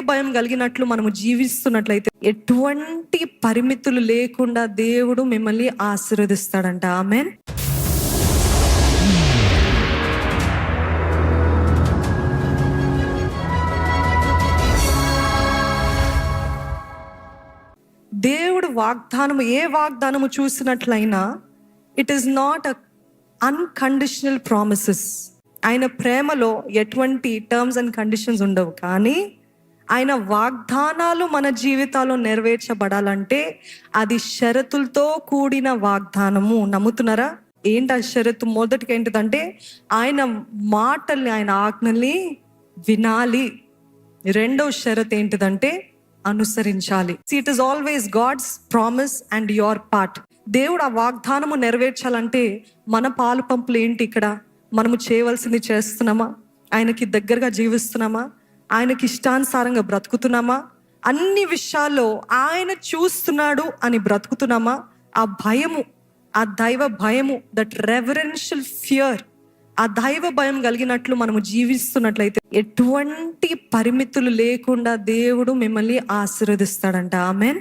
భయం కలిగినట్లు మనము జీవిస్తున్నట్లయితే ఎటువంటి పరిమితులు లేకుండా దేవుడు మిమ్మల్ని ఆశీర్వదిస్తాడంట. ఆమె దేవుడు వాగ్దానము ఏ వాగ్దానము చూసినట్లయినా it is not a unconditional promises ఆయన ప్రేమలో ఎటువంటి టర్మ్స్ అండ్ కండిషన్స్ ఉండవు. కానీ ఆయన వాగ్దానాలు మన జీవితాల్లో నెరవేర్చబడాలంటే అది షరతులతో కూడిన వాగ్దానము. నమ్ముతున్నారా? ఏంటి ఆ షరతు? మొదటికి ఏంటిదంటే ఆయన మాటల్ని ఆయన ఆజ్ఞల్ని వినాలి. రెండవ షరత్ ఏంటిదంటే అనుసరించాలి. It is always God's promise and your part దేవుడు ఆ వాగ్దానము నెరవేర్చాలంటే మన పాలు పంపులు ఏంటి ఇక్కడ? మనము చేయవలసింది చేస్తున్నామా? ఆయనకి దగ్గరగా జీవిస్తున్నామా? ఆయనకి ఇష్టానుసారంగా బ్రతుకుతున్నామా? అన్ని విషయాల్లో ఆయన చూస్తున్నాడు అని బ్రతుకుతున్నామా? ఆ భయము ఆ దైవ భయము దట్ రెవరెన్షియల్ ఫియర్ ఆ దైవ భయం కలిగినట్లు మనము జీవిస్తున్నట్లయితే ఎటువంటి పరిమితులు లేకుండా దేవుడు మిమ్మల్ని ఆశీర్వదిస్తాడంట. ఆమెన్